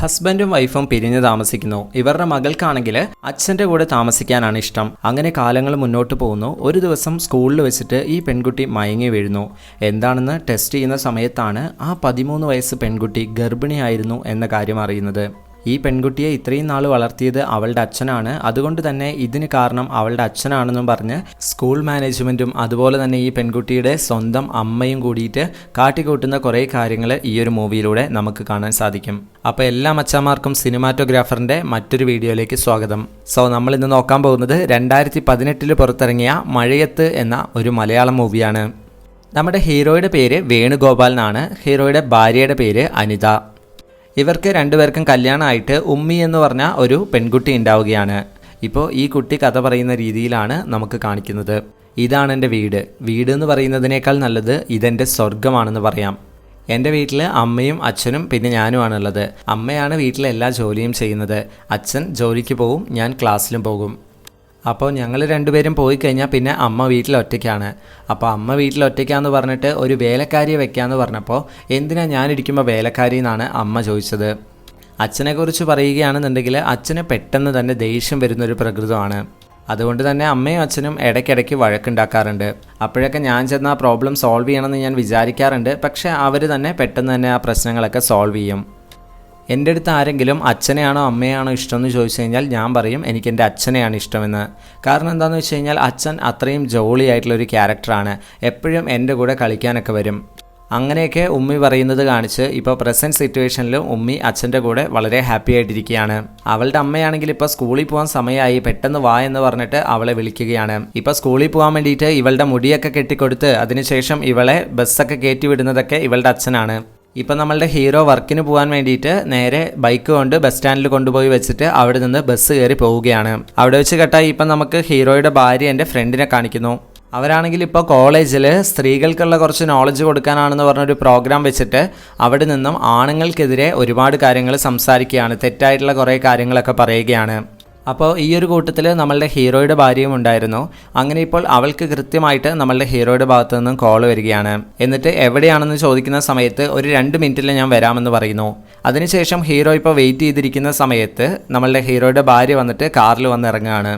ഹസ്ബൻഡും വൈഫും പിരിഞ്ഞു താമസിക്കുന്നു. ഇവരുടെ മകൾക്കാണെങ്കിൽ അച്ഛന്റെ കൂടെ താമസിക്കാനാണ് ഇഷ്ടം. അങ്ങനെ കാലങ്ങൾ മുന്നോട്ട് പോകുന്നു. ഒരു ദിവസം സ്കൂളിൽ വെച്ചിട്ട് ഈ പെൺകുട്ടി മയങ്ങി വീഴുന്നു. എന്താണെന്ന് ടെസ്റ്റ് ചെയ്യുന്ന സമയത്താണ് ആ പതിമൂന്ന് വയസ്സ് പെൺകുട്ടി ഗർഭിണിയായിരുന്നു എന്ന കാര്യം അറിയുന്നത്. ഈ പെൺകുട്ടിയെ ഇത്രയും നാൾ വളർത്തിയത് അവളുടെ അച്ഛനാണ്. അതുകൊണ്ട് തന്നെ ഇതിന് കാരണം അവളുടെ അച്ഛനാണെന്നും പറഞ്ഞ് സ്കൂൾ മാനേജ്മെന്റും അതുപോലെ തന്നെ ഈ പെൺകുട്ടിയുടെ സ്വന്തം അമ്മയും കൂടിയിട്ട് കാട്ടിക്കൂട്ടുന്ന കുറേ കാര്യങ്ങൾ ഈ ഒരു മൂവിയിലൂടെ നമുക്ക് കാണാൻ സാധിക്കും. അപ്പോൾ എല്ലാ അച്ഛന്മാർക്കും സിനിമാറ്റോഗ്രാഫറിന്റെ മറ്റൊരു വീഡിയോയിലേക്ക് സ്വാഗതം. സോ നമ്മൾ ഇന്ന് നോക്കാൻ പോകുന്നത് രണ്ടായിരത്തി പതിനെട്ടിൽ പുറത്തിറങ്ങിയ മഴയത്ത് എന്ന ഒരു മലയാളം മൂവിയാണ്. നമ്മുടെ ഹീറോയുടെ പേര് വേണുഗോപാൽ ഹീറോയുടെ ഭാര്യയുടെ പേര് അനിത. ഇവർക്ക് രണ്ടുപേർക്കും കല്യാണമായിട്ട് ഉമ്മി എന്ന് പറഞ്ഞ ഒരു പെൺകുട്ടി ഉണ്ടാവുകയാണ്. ഇപ്പോൾ ഈ കുട്ടി കഥ പറയുന്ന രീതിയിലാണ് നമുക്ക് കാണിക്കുന്നത്. ഇതാണ് എന്റെ വീട്. വീട് എന്ന് പറയുന്നതിനേക്കാൾ നല്ലത് ഇതെന്റെ സ്വർഗമാണെന്ന് പറയാം. എന്റെ വീട്ടിൽ അമ്മയും അച്ഛനും പിന്നെ ഞാനുമാണുള്ളത്. അമ്മയാണ് വീട്ടിലെ എല്ലാ ജോലിയും ചെയ്യുന്നത്. അച്ഛൻ ജോലിക്ക് പോവും ഞാൻ ക്ലാസ്സിലും പോകും. അപ്പോൾ ഞങ്ങൾ രണ്ടുപേരും പോയി കഴിഞ്ഞാൽ പിന്നെ അമ്മ വീട്ടിൽ ഒറ്റയ്ക്കാണ് അപ്പോൾ അമ്മ വീട്ടിൽ ഒറ്റയ്ക്കാന്ന് പറഞ്ഞിട്ട് ഒരു വേലക്കാരിയെ വെക്കാമെന്ന് പറഞ്ഞപ്പോൾ എന്തിനാ ഞാനിരിക്കുമ്പോൾ വേലക്കാരി എന്നാണ് അമ്മ ചോദിച്ചത്. അച്ഛനെക്കുറിച്ച് പറയുകയാണെന്നുണ്ടെങ്കിൽ അച്ഛന് പെട്ടെന്ന് തന്നെ ദേഷ്യം വരുന്നൊരു പ്രകൃതമാണ്. അതുകൊണ്ട് തന്നെ അമ്മയും അച്ഛനും ഇടയ്ക്കിടയ്ക്ക് വഴക്കുണ്ടാക്കാറുണ്ട്. അപ്പോഴൊക്കെ ഞാൻ ചെന്ന് ആ പ്രോബ്ലം സോൾവ് ചെയ്യണമെന്ന് ഞാൻ വിചാരിക്കാറുണ്ട്. പക്ഷേ അവർ തന്നെ പെട്ടെന്ന് തന്നെ ആ പ്രശ്നങ്ങളൊക്കെ സോൾവ് ചെയ്യും. എന്റെ അടുത്ത് ആരെങ്കിലും അച്ഛനെയാണോ അമ്മയാണോ ഇഷ്ടമെന്ന് ചോദിച്ചു കഴിഞ്ഞാൽ ഞാൻ പറയും എനിക്ക് എന്റെ അച്ഛനെയാണ് ഇഷ്ടമെന്ന്. കാരണം എന്താണെന്ന് വെച്ച് കഴിഞ്ഞാൽ അച്ഛൻ അത്രയും ജോളി ആയിട്ടുള്ള ഒരു ക്യാരക്ടറാണ്. എപ്പോഴും എന്റെ കൂടെ കളിക്കാനൊക്കെ വരും. അങ്ങനെയൊക്കെ ഉമ്മി പറയുന്നത് കാണിച്ച് ഇപ്പോൾ പ്രസന്റ് സിറ്റുവേഷനിലും ഉമ്മി അച്ഛന്റെ കൂടെ വളരെ ഹാപ്പി ആയിട്ടിരിക്കുകയാണ്. അവളുടെ അമ്മയാണെങ്കിൽ ഇപ്പോൾ സ്കൂളിൽ പോകാൻ സമയമായി പെട്ടെന്ന് വാ എന്ന് പറഞ്ഞിട്ട് അവളെ വിളിക്കുകയാണ്. ഇപ്പോൾ സ്കൂളിൽ പോകാൻ വേണ്ടിയിട്ട് ഇവളുടെ മുടിയൊക്കെ കെട്ടിക്കൊടുത്ത് അതിനുശേഷം ഇവളെ ബസ്സൊക്കെ കയറ്റി വിടുന്നതൊക്കെ ഇവളുടെ അച്ഛനാണ്. ഇപ്പം നമ്മളുടെ ഹീറോ വർക്കിന് പോകാൻ വേണ്ടിയിട്ട് നേരെ ബൈക്ക് കൊണ്ട് ബസ് സ്റ്റാൻഡിൽ കൊണ്ടുപോയി വെച്ചിട്ട് അവിടെ നിന്ന് ബസ് കയറി പോവുകയാണ്. അവിടെ വെച്ച് കേട്ടാൽ ഇപ്പം നമുക്ക് ഹീറോയുടെ ഭാര്യ എന്റെ ഫ്രണ്ടിനെ കാണിക്കുന്നു. അവരാണെങ്കിൽ ഇപ്പോൾ കോളേജിൽ സ്ത്രീകൾക്കുള്ള കുറച്ച് നോളജ് കൊടുക്കാനാണെന്ന് പറഞ്ഞൊരു പ്രോഗ്രാം വെച്ചിട്ട് അവിടെ നിന്നും ആണുങ്ങൾക്കെതിരെ ഒരുപാട് കാര്യങ്ങൾ സംസാരിക്കുകയാണ്. തെറ്റായിട്ടുള്ള കുറേ കാര്യങ്ങളൊക്കെ പറയുകയാണ്. അപ്പോൾ ഈ ഒരു കൂട്ടത്തിൽ നമ്മളുടെ ഹീറോയുടെ ഭാര്യയും ഉണ്ടായിരുന്നു. അങ്ങനെ ഇപ്പോൾ അവൾക്ക് കൃത്യമായിട്ട് നമ്മളുടെ ഹീറോയുടെ ഭാഗത്തു നിന്നും കോൾ വരികയാണ്. എന്നിട്ട് എവിടെയാണെന്ന് ചോദിക്കുന്ന സമയത്ത് ഒരു രണ്ട് മിനിറ്റിൽ ഞാൻ വരാമെന്ന് പറയുന്നു. അതിനുശേഷം ഹീറോ ഇപ്പോൾ വെയിറ്റ് ചെയ്തിരിക്കുന്ന സമയത്ത് നമ്മളുടെ ഹീറോയുടെ ഭാര്യ വന്നിട്ട് കാറിൽ വന്ന് ഇറങ്ങുകയാണ്.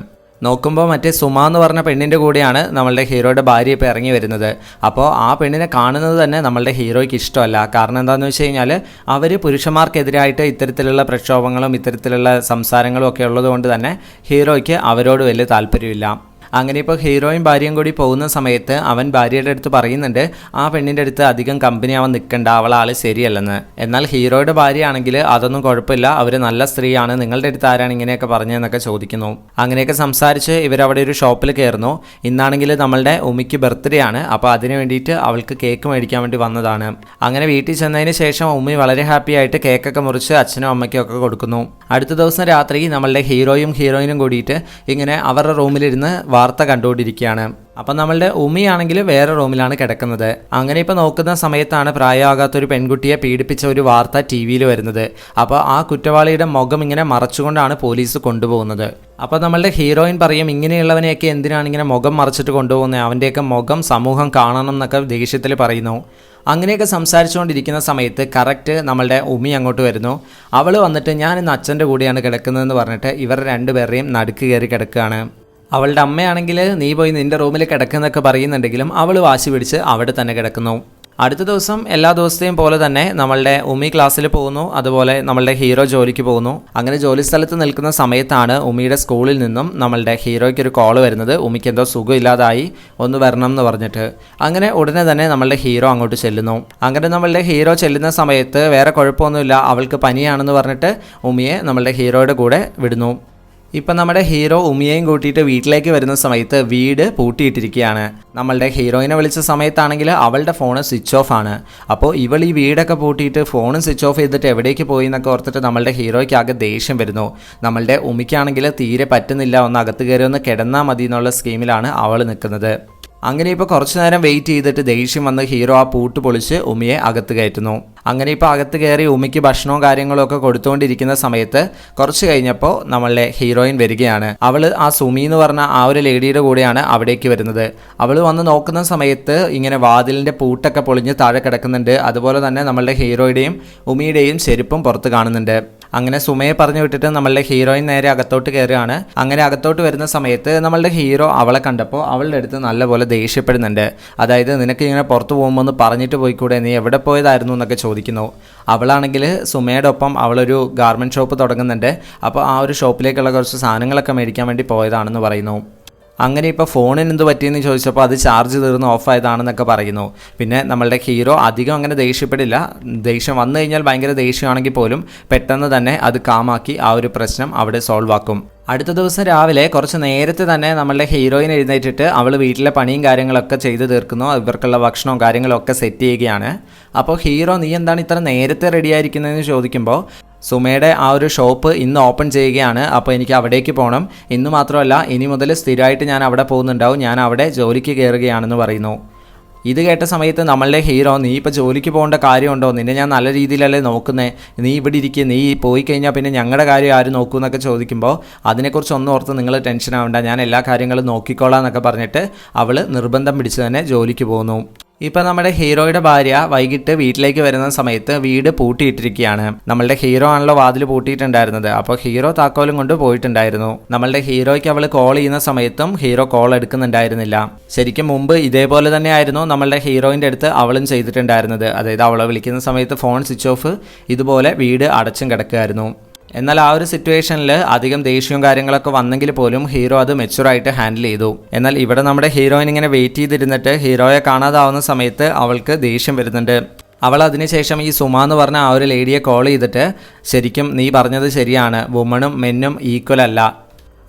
നോക്കുമ്പോൾ മറ്റേ സുമ എന്ന് പറഞ്ഞ പെണ്ണിന്റെ കൂടെയാണ് നമ്മളുടെ ഹീറോയുടെ ഭാര്യ ഇപ്പോൾ ഇറങ്ങി വരുന്നത്. അപ്പോൾ ആ പെണ്ണിനെ കാണുന്നത് തന്നെ നമ്മളുടെ ഹീറോയ്ക്ക് ഇഷ്ടമല്ല. കാരണം എന്താണെന്ന് വെച്ച് കഴിഞ്ഞാൽ അവർ പുരുഷന്മാർക്കെതിരായിട്ട് ഇത്തരത്തിലുള്ള പ്രക്ഷോഭങ്ങളും ഇത്തരത്തിലുള്ള സംസാരങ്ങളും ഒക്കെ ഉള്ളതുകൊണ്ട് തന്നെ ഹീറോയ്ക്ക് അവരോട് വലിയ താല്പര്യമില്ല. അങ്ങനെ ഇപ്പോൾ ഹീറോയും ഭാര്യയും കൂടി പോകുന്ന സമയത്ത് അവൻ ഭാര്യയുടെ അടുത്ത് പറയുന്നുണ്ട് ആ പെണ്ണിന്റെ അടുത്ത് അധികം കമ്പനി അവൻ നിൽക്കണ്ട അവൾ ആൾ ശരിയല്ലെന്ന്. എന്നാൽ ഹീറോയുടെ ഭാര്യയാണെങ്കിൽ അതൊന്നും കുഴപ്പമില്ല അവർ നല്ല സ്ത്രീയാണ് നിങ്ങളുടെ അടുത്ത് ആരാണ് ഇങ്ങനെയൊക്കെ പറഞ്ഞതെന്നൊക്കെ ചോദിക്കുന്നു. അങ്ങനെയൊക്കെ സംസാരിച്ച് ഇവരവിടെ ഒരു ഷോപ്പിൽ കയറുന്നു. ഇന്നാണെങ്കിൽ നമ്മളുടെ ഉമ്മിക്ക് ബർത്ത്ഡേ ആണ് അപ്പോൾ അതിന് വേണ്ടിയിട്ട് അവൾക്ക് കേക്ക് മേടിക്കാൻ വേണ്ടി വന്നതാണ്. അങ്ങനെ വീട്ടിൽ ചെന്നതിന് ശേഷം ഉമ്മി വളരെ ഹാപ്പി ആയിട്ട് കേക്കൊക്കെ മുറിച്ച് അച്ഛനും അമ്മയ്ക്കും ഒക്കെ കൊടുക്കുന്നു. അടുത്ത ദിവസം രാത്രി നമ്മളുടെ ഹീറോയും ഹീറോയിനും കൂടിയിട്ട് ഇങ്ങനെ അവരുടെ റൂമിലിരുന്ന് വാർത്ത കണ്ടുകൊണ്ടിരിക്കുകയാണ്. അപ്പം നമ്മളുടെ ഉമിയാണെങ്കിൽ വേറെ റൂമിലാണ് കിടക്കുന്നത്. അങ്ങനെ ഇപ്പോൾ നോക്കുന്ന സമയത്താണ് പ്രായമാകാത്ത ഒരു പെൺകുട്ടിയെ പീഡിപ്പിച്ച ഒരു വാർത്ത ടി വിയിൽ വരുന്നത്. അപ്പോൾ ആ കുറ്റവാളിയുടെ മുഖം ഇങ്ങനെ മറച്ചുകൊണ്ടാണ് പോലീസ് കൊണ്ടുപോകുന്നത്. അപ്പോൾ നമ്മളുടെ ഹീറോയിൻ പറയും ഇങ്ങനെയുള്ളവനെയൊക്കെ എന്തിനാണ് ഇങ്ങനെ മുഖം മറച്ചിട്ട് കൊണ്ടുപോകുന്നത് അവന്റെയൊക്കെ മുഖം സമൂഹം കാണണം എന്നൊക്കെ ദേഷ്യത്തിൽ പറയുന്നു. അങ്ങനെയൊക്കെ സംസാരിച്ചുകൊണ്ടിരിക്കുന്ന സമയത്ത് കറക്റ്റ് നമ്മളുടെ ഉമി അങ്ങോട്ട് വരുന്നു. അവൾ വന്നിട്ട് ഞാൻ ഇന്ന് അച്ഛന്റെ കൂടെയാണ് കിടക്കുന്നതെന്ന് പറഞ്ഞിട്ട് ഇവർ രണ്ടുപേരുടെയും നടുക്ക് കയറി കിടക്കുകയാണ്. അവളുടെ അമ്മയാണെങ്കിൽ നീ പോയി നിന്റെ റൂമിൽ കിടക്കുന്നൊക്കെ പറയുന്നുണ്ടെങ്കിലും അവൾ വാശി പിടിച്ച് അവിടെ തന്നെ കിടക്കുന്നു. അടുത്ത ദിവസം എല്ലാ ദിവസത്തെയും പോലെ തന്നെ നമ്മളുടെ ഉമി ക്ലാസ്സിൽ പോകുന്നു. അതുപോലെ നമ്മളുടെ ഹീറോ ജോലിക്ക് പോകുന്നു. അങ്ങനെ ജോലി സ്ഥലത്ത് നിൽക്കുന്ന സമയത്താണ് ഉമിയുടെ സ്കൂളിൽ നിന്നും നമ്മളുടെ ഹീറോയ്ക്ക് ഒരു കോൾ വരുന്നത്. ഉമിക്ക് എന്തോ സുഖമില്ലാതായി ഒന്ന് വരണം എന്ന് പറഞ്ഞിട്ട്. അങ്ങനെ ഉടനെ തന്നെ നമ്മളുടെ ഹീറോ അങ്ങോട്ട് ചെല്ലുന്നു. അങ്ങനെ നമ്മളുടെ ഹീറോ ചെല്ലുന്ന സമയത്ത് വേറെ കുഴപ്പമൊന്നുമില്ല അവൾക്ക് പനിയാണെന്ന് പറഞ്ഞിട്ട് ഉമിയെ നമ്മളുടെ ഹീറോയുടെ കൂടെ വിടുന്നു. ഇപ്പം നമ്മുടെ ഹീറോ ഉമിയേയും കൂട്ടിയിട്ട് വീട്ടിലേക്ക് വരുന്ന സമയത്ത് വീട് പൂട്ടിയിട്ടിരിക്കുകയാണ്. നമ്മളുടെ ഹീറോയിനെ വിളിച്ച സമയത്താണെങ്കിൽ അവളുടെ ഫോണ് സ്വിച്ച് ഓഫ് ആണ്. അപ്പോൾ ഇവൾ ഈ വീടൊക്കെ പൂട്ടിയിട്ട് ഫോണും സ്വിച്ച് ഓഫ് ചെയ്തിട്ട് എവിടേക്ക് പോയി എന്നൊക്കെ ഓർത്തിട്ട് നമ്മളുടെ ഹീറോയ്ക്ക് ആകെ ദേഷ്യം വരുന്നു. നമ്മളുടെ ഉമിക്കാണെങ്കിൽ തീരെ പറ്റുന്നില്ല ഒന്ന് അകത്ത് കയറി ഒന്ന് കിടന്നാൽ മതി എന്നുള്ള സ്കീമിലാണ് അവൾ നിൽക്കുന്നത്. അങ്ങനെ ഇപ്പോൾ കുറച്ചു നേരം വെയിറ്റ് ചെയ്തിട്ട് ദേഷ്യം വന്ന് ഹീറോ ആ പൂട്ട് പൊളിച്ച് ഉമിയെ അകത്ത് കയറ്റുന്നു. അങ്ങനെ ഇപ്പോൾ അകത്ത് കയറി ഉമിക്ക് ഭക്ഷണവും കാര്യങ്ങളും ഒക്കെ കൊടുത്തുകൊണ്ടിരിക്കുന്ന സമയത്ത് കുറച്ച് കഴിഞ്ഞപ്പോൾ നമ്മളുടെ ഹീറോയിൻ വരികയാണ്. അവൾ ആ സുമി എന്ന് പറഞ്ഞ ആ ഒരു ലേഡിയുടെ കൂടെയാണ് അവിടേക്ക് വരുന്നത്. അവൾ വന്ന് നോക്കുന്ന സമയത്ത് ഇങ്ങനെ വാതിലിന്റെ പൂട്ടൊക്കെ പൊളിഞ്ഞ് താഴെ കിടക്കുന്നുണ്ട്. അതുപോലെ തന്നെ നമ്മളുടെ ഹീറോയുടെയും ഉമിയുടെയും ചെരുപ്പും പുറത്ത് കാണുന്നുണ്ട്. അങ്ങനെ സുമയെ പറഞ്ഞു വിട്ടിട്ട് നമ്മളുടെ ഹീറോയിൻ നേരെ അകത്തോട്ട് കയറുകയാണ്. അങ്ങനെ അകത്തോട്ട് വരുന്ന സമയത്ത് നമ്മളുടെ ഹീറോ അവളെ കണ്ടപ്പോൾ അവളുടെ അടുത്ത് നല്ലപോലെ ദേഷ്യപ്പെടുന്നുണ്ട്. അതായത് നിനക്ക് ഇങ്ങനെ പുറത്തു പോകുമ്പോൾ ഒന്ന് പറഞ്ഞിട്ട് പോയിക്കൂടെ? നീ എവിടെ പോയതായിരുന്നു? എന്നൊക്കെ ചോദിക്കുന്നു. അവളാണെങ്കിൽ സുമയുടെ ഒപ്പം അവളൊരു ഗാർമെന്റ് ഷോപ്പ് തുടങ്ങുന്നുണ്ട്. അപ്പോൾ ആ ഒരു ഷോപ്പിലേക്കുള്ള കുറച്ച് സാധനങ്ങളൊക്കെ മേടിക്കാൻ വേണ്ടി പോയതാണെന്ന് പറയുന്നു. അങ്ങനെ ഇപ്പോൾ ഫോണിന് എന്ത് പറ്റിയെന്ന് ചോദിച്ചപ്പോൾ അത് ചാർജ് തീർന്ന് ഓഫായതാണെന്നൊക്കെ പറയുന്നു. പിന്നെ നമ്മളുടെ ഹീറോ അധികം അങ്ങനെ ദേഷ്യപ്പെടില്ല. ദേഷ്യം വന്നു കഴിഞ്ഞാൽ ഭയങ്കര ദേഷ്യമാണെങ്കിൽ പോലും പെട്ടെന്ന് തന്നെ അത് കാമാക്കി ആ ഒരു പ്രശ്നം അവിടെ സോൾവ് ആക്കും. അടുത്ത ദിവസം രാവിലെ കുറച്ച് നേരത്തെ തന്നെ നമ്മളുടെ ഹീറോയിൻ എഴുന്നേറ്റിട്ട് അവൾ വീട്ടിലെ പണിയും കാര്യങ്ങളൊക്കെ ചെയ്ത് തീർക്കുന്നു. ഇവർക്കുള്ള ഭക്ഷണവും കാര്യങ്ങളൊക്കെ സെറ്റ് ചെയ്യുകയാണ്. അപ്പോൾ ഹീറോ നീ എന്താണ് ഇത്ര നേരത്തെ റെഡി ആയിരിക്കുന്നതെന്ന് ചോദിക്കുമ്പോൾ സുമയുടെ ആ ഒരു ഷോപ്പ് ഇന്ന് ഓപ്പൺ ചെയ്യുകയാണ്. അപ്പോൾ എനിക്ക് അവിടേക്ക് പോകണം. ഇന്ന് മാത്രമല്ല ഇനി മുതൽ സ്ഥിരമായിട്ട് ഞാൻ അവിടെ പോകുന്നുണ്ടാവും. ഞാൻ അവിടെ ജോലിക്ക് കയറുകയാണെന്ന് പറയുന്നു. ഇത് കേട്ട സമയത്ത് നമ്മളുടെ ഹീറോ നീ ഇപ്പോൾ ജോലിക്ക് പോകേണ്ട കാര്യമുണ്ടോ? നിന്നെ ഞാൻ നല്ല രീതിയിലല്ലേ നോക്കുന്നേ? നീ ഇവിടെ ഇരിക്കുക നീ പോയി കഴിഞ്ഞാൽ പിന്നെ ഞങ്ങളുടെ കാര്യം ആര് നോക്കൂ എന്നൊക്കെ ചോദിക്കുമ്പോൾ അതിനെക്കുറിച്ച് ഒന്നും ഓർത്ത് നിങ്ങൾ ടെൻഷൻ ആവണ്ട. ഞാൻ എല്ലാ കാര്യങ്ങളും നോക്കിക്കോളാം എന്നൊക്കെ പറഞ്ഞിട്ട് അവൾ നിർബന്ധം പിടിച്ച് തന്നെ ജോലിക്ക് പോകുന്നു. ഇപ്പം നമ്മുടെ ഹീറോയുടെ ഭാര്യ വൈകിട്ട് വീട്ടിലേക്ക് വരുന്ന സമയത്ത് വീട് പൂട്ടിയിട്ടിരിക്കുകയാണ്. നമ്മളുടെ ഹീറോ ആണല്ലോ വാതിൽ പൂട്ടിയിട്ടുണ്ടായിരുന്നത്. അപ്പോൾ ഹീറോ താക്കോലും കൊണ്ട് പോയിട്ടുണ്ടായിരുന്നു. നമ്മളുടെ ഹീറോയ്ക്ക് അവൾ കോൾ ചെയ്യുന്ന സമയത്തും ഹീറോ കോൾ എടുക്കുന്നുണ്ടായിരുന്നില്ല. ശരിക്കും മുമ്പ് ഇതേപോലെ തന്നെയായിരുന്നു നമ്മളുടെ ഹീറോയിന്റെ അടുത്ത് അവളും ചെയ്തിട്ടുണ്ടായിരുന്നത്. അതായത് അവളെ വിളിക്കുന്ന സമയത്ത് ഫോൺ സ്വിച്ച് ഓഫ് ഇതുപോലെ വീട് അടച്ചും കിടക്കുമായിരുന്നു എന്നാൽ ആ ഒരു സിറ്റുവേഷനിൽ അധികം ദേഷ്യവും കാര്യങ്ങളൊക്കെ വന്നെങ്കിൽ പോലും ഹീറോ അത് മെച്ചുറായിട്ട് ഹാൻഡിൽ ചെയ്തു. എന്നാൽ ഇവിടെ നമ്മുടെ ഹീറോയിൻ ഇങ്ങനെ വെയിറ്റ് ചെയ്തിരുന്നിട്ട് ഹീറോയെ കാണാതാവുന്ന സമയത്ത് അവൾക്ക് ദേഷ്യം വരുന്നുണ്ട്. അവൾ അതിനുശേഷം ഈ സുമ എന്ന് പറഞ്ഞ ആ ഒരു ലേഡിയെ കോൾ ചെയ്തിട്ട് ശരിക്കും നീ പറഞ്ഞത് ശരിയാണ് വുമണും മെന്നും ഈക്വൽ അല്ല.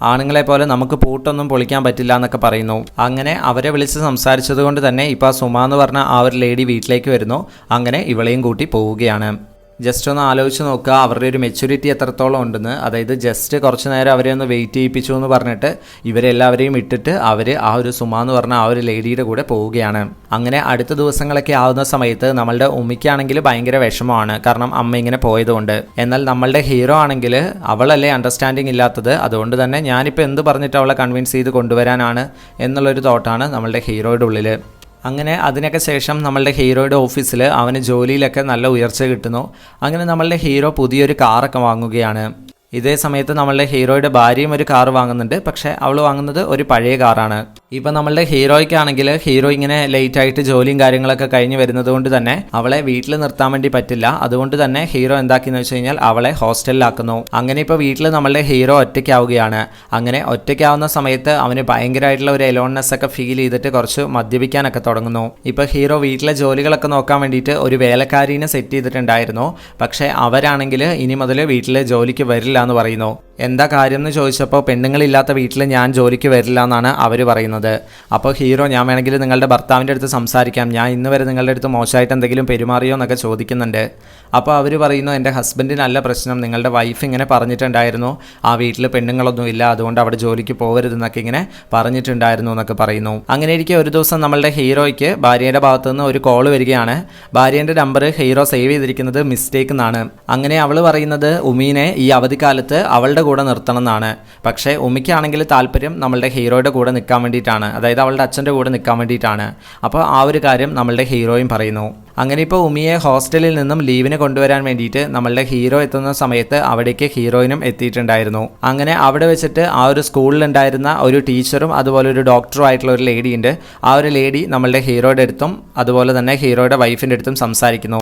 ആണുങ്ങളെ പോലെ നമുക്ക് പൂട്ടൊന്നും പൊളിക്കാൻ പറ്റില്ല എന്നൊക്കെ പറയുന്നു. അങ്ങനെ അവരെ വിളിച്ച് സംസാരിച്ചത് കൊണ്ട് തന്നെ ഇപ്പോൾ സുമ എന്ന് പറഞ്ഞ ആ ഒരു ലേഡി വീട്ടിലേക്ക് വരുന്നു. അങ്ങനെ ഇവളെയും കൂട്ടി പോവുകയാണ്. ജസ്റ്റ് ഒന്ന് ആലോചിച്ച് നോക്കുക. അവരുടെ ഒരു മെച്യൂരിറ്റി എത്രത്തോളം ഉണ്ടെന്ന്. അതായത് ജസ്റ്റ് കുറച്ച് നേരം അവരെ ഒന്ന് വെയിറ്റ് ചെയ്യിപ്പിച്ചു എന്ന് പറഞ്ഞിട്ട് ഇവരെല്ലാവരെയും ഇട്ടിട്ട് അവർ ആ ഒരു സുമ എന്ന് പറഞ്ഞ ആ ഒരു ലേഡിയുടെ കൂടെ പോവുകയാണ്. അങ്ങനെ അടുത്ത ദിവസങ്ങളൊക്കെ ആവുന്ന സമയത്ത് നമ്മളുടെ ഉമ്മയ്ക്കാണെങ്കിൽ ഭയങ്കര വിഷമമാണ്. കാരണം അമ്മ ഇങ്ങനെ പോയതുകൊണ്ട്. എന്നാൽ നമ്മളുടെ ഹീറോ ആണെങ്കിൽ അവളല്ലേ അണ്ടർസ്റ്റാൻഡിങ് ഇല്ലാത്തത്. അതുകൊണ്ട് തന്നെ ഞാനിപ്പോൾ എന്ത് പറഞ്ഞിട്ട് അവളെ കൺവിൻസ് ചെയ്ത് കൊണ്ടുവരാനാണ് എന്നുള്ളൊരു തോട്ടാണ് നമ്മളുടെ ഹീറോയുടെ ഉള്ളിൽ അങ്ങനെ അതിനൊക്കെ ശേഷം നമ്മളുടെ ഹീറോയുടെ ഓഫീസിൽ അവന് ജോലിയിലൊക്കെ നല്ല ഉയർച്ച കിട്ടുന്നു. അങ്ങനെ നമ്മളുടെ ഹീറോ പുതിയൊരു കാറൊക്കെ വാങ്ങുകയാണ്. ഇതേ സമയത്ത് നമ്മളുടെ ഹീറോയുടെ ഭാര്യയും ഒരു കാർ വാങ്ങുന്നുണ്ട്. പക്ഷേ അവൾ വാങ്ങുന്നത് ഒരു പഴയ കാറാണ്. ഇപ്പം നമ്മളുടെ ഹീറോയ്ക്കാണെങ്കിൽ ഹീറോ ഇങ്ങനെ ലേറ്റ് ആയിട്ട് ജോലിയും കാര്യങ്ങളൊക്കെ കഴിഞ്ഞ് വരുന്നത് കൊണ്ട് തന്നെ അവളെ വീട്ടിൽ നിർത്താൻ വേണ്ടി പറ്റില്ല. അതുകൊണ്ട് തന്നെ ഹീറോ എന്താക്കിയെന്ന് വെച്ച് കഴിഞ്ഞാൽ അവളെ ഹോസ്റ്റലിലാക്കുന്നു. അങ്ങനെ ഇപ്പോൾ വീട്ടിൽ നമ്മളുടെ ഹീറോ ഒറ്റയ്ക്കാവുകയാണ്. അങ്ങനെ ഒറ്റയ്ക്കാവുന്ന സമയത്ത് അവന് ഭയങ്കരമായിട്ടുള്ള ഒരു എലോൺനെസ് ഒക്കെ ഫീൽ ചെയ്തിട്ട് കുറച്ച് മദ്യപിക്കാനൊക്കെ തുടങ്ങുന്നു. ഇപ്പോൾ ഹീറോ വീട്ടിലെ ജോലികളൊക്കെ നോക്കാൻ വേണ്ടിയിട്ട് ഒരു വേലക്കാരീനെ സെറ്റ് ചെയ്തിട്ടുണ്ടായിരുന്നു. പക്ഷേ അവരാണെങ്കിൽ ഇനി മുതൽ വീട്ടിലെ ജോലിക്ക് വരില്ല. എന്ന് പറയുന്നു. എന്താ കാര്യം എന്ന് ചോദിച്ചപ്പോൾ പെണ്ണുങ്ങളില്ലാത്ത വീട്ടിൽ ഞാൻ ജോലിക്ക് വരില്ല എന്നാണ് അവർ പറയുന്നത്. അപ്പോൾ ഹീറോ ഞാൻ വേണമെങ്കിൽ നിങ്ങളുടെ ഭർത്താവിന്റെ അടുത്ത് സംസാരിക്കാം. ഞാൻ ഇന്ന് വരെ നിങ്ങളുടെ അടുത്ത് മോശമായിട്ട് എന്തെങ്കിലും പെരുമാറിയോ എന്നൊക്കെ ചോദിക്കുന്നുണ്ട്. അപ്പോൾ അവർ പറയുന്നു എന്റെ ഹസ്ബൻഡിനല്ല പ്രശ്നം. നിങ്ങളുടെ വൈഫ് ഇങ്ങനെ പറഞ്ഞിട്ടുണ്ടായിരുന്നു. ആ വീട്ടിൽ പെണ്ണുങ്ങളൊന്നും ഇല്ല. അതുകൊണ്ട് അവിടെ ജോലിക്ക് പോകരുതെന്നൊക്കെ ഇങ്ങനെ പറഞ്ഞിട്ടുണ്ടായിരുന്നു എന്നൊക്കെ പറയുന്നു. അങ്ങനെ ഇരിക്കെ ഒരു ദിവസം നമ്മളുടെ ഹീറോയ്ക്ക് ഭാര്യയുടെ ഭാഗത്തു നിന്ന് ഒരു കോൾ വരികയാണ്. ഭാര്യേന്റെ നമ്പർ ഹീറോ സേവ് ചെയ്തിരിക്കുന്നത് മിസ്റ്റേക്ക് എന്നാണ് അങ്ങനെ അവൾ പറയുന്നത് ഉമീനെ ഈ അവധിക്കാലത്ത് അവളുടെ കൂടെ നിർത്തണം എന്നാണ് പക്ഷേ ഉമിക്കാണെങ്കിൽ താല്പര്യം നമ്മളുടെ ഹീറോയുടെ കൂടെ നിൽക്കാൻ വേണ്ടിയിട്ടാണ്. അതായത് അവളുടെ അച്ഛന്റെ കൂടെ നിൽക്കാൻ വേണ്ടിയിട്ടാണ്. അപ്പോൾ ആ ഒരു കാര്യം നമ്മളുടെ ഹീറോയും പറയുന്നു. അങ്ങനെ ഇപ്പോൾ ഉമിയെ ഹോസ്റ്റലിൽ നിന്നും ലീവിന് കൊണ്ടുവരാൻ വേണ്ടിയിട്ട് നമ്മളുടെ ഹീറോ എത്തുന്ന സമയത്ത് അവിടേക്ക് ഹീറോയിനും എത്തിയിട്ടുണ്ടായിരുന്നു. അങ്ങനെ അവിടെ വെച്ചിട്ട് ആ ഒരു സ്കൂളിലുണ്ടായിരുന്ന ഒരു ടീച്ചറും അതുപോലെ ഒരു ഡോക്ടറും ആയിട്ടുള്ള ഒരു ലേഡി ഉണ്ട്. ആ ഒരു ലേഡി നമ്മളുടെ ഹീറോയുടെ അടുത്തും അതുപോലെ തന്നെ ഹീറോയുടെ വൈഫിന്റെ അടുത്തും സംസാരിക്കുന്നു.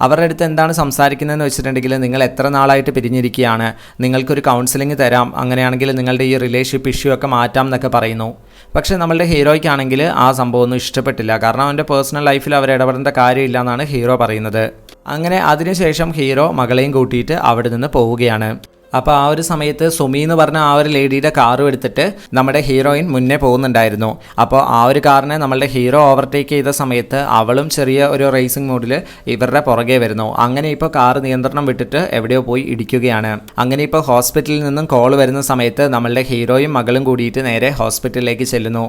അവരുടെ അടുത്ത് എന്താണ് സംസാരിക്കുന്നതെന്ന് വെച്ചിട്ടുണ്ടെങ്കിൽ നിങ്ങൾ എത്ര നാളായിട്ട് പിരിഞ്ഞിരിക്കുകയാണ് നിങ്ങൾക്കൊരു കൗൺസിലിംഗ് തരാം അങ്ങനെയാണെങ്കിൽ നിങ്ങളുടെ ഈ റിലേഷൻഷിപ്പ് ഇഷ്യൂ ഒക്കെ മാറ്റാം എന്നൊക്കെ പറയുന്നു. പക്ഷേ നമ്മളുടെ ഹീറോയ്ക്കാണെങ്കിൽ ആ സംഭവമൊന്നും ഇഷ്ടപ്പെട്ടില്ല. കാരണം അവന്റെ പേഴ്സണൽ ലൈഫിൽ അവർ ഇടപെടേണ്ട കാര്യമില്ല എന്നാണ് ഹീറോ പറയുന്നത്. അങ്ങനെ അതിനുശേഷം ഹീറോ മകളെയും കൂട്ടിയിട്ട് അവിടെ നിന്ന് പോവുകയാണ്. അപ്പോൾ ആ ഒരു സമയത്ത് സുമി എന്ന് പറഞ്ഞ ആ ഒരു ലേഡിയുടെ കാറും എടുത്തിട്ട് നമ്മുടെ ഹീറോയിൻ മുന്നേ പോകുന്നുണ്ടായിരുന്നു. അപ്പോൾ ആ ഒരു കാറിനെ നമ്മളുടെ ഹീറോ ഓവർടേക്ക് ചെയ്ത സമയത്ത് അവളും ചെറിയ ഒരു റേസിംഗ് മോഡിൽ ഇവരുടെ പുറകെ വരുന്നു. അങ്ങനെ ഇപ്പോൾ കാർ നിയന്ത്രണം വിട്ടിട്ട് എവിടെയോ പോയി ഇടിക്കുകയാണ്. അങ്ങനെ ഇപ്പോൾ ഹോസ്പിറ്റലിൽ നിന്നും കോൾ വരുന്ന സമയത്ത് നമ്മളുടെ ഹീറോയും മകളും കൂടിയിട്ട് നേരെ ഹോസ്പിറ്റലിലേക്ക് ചെല്ലുന്നു.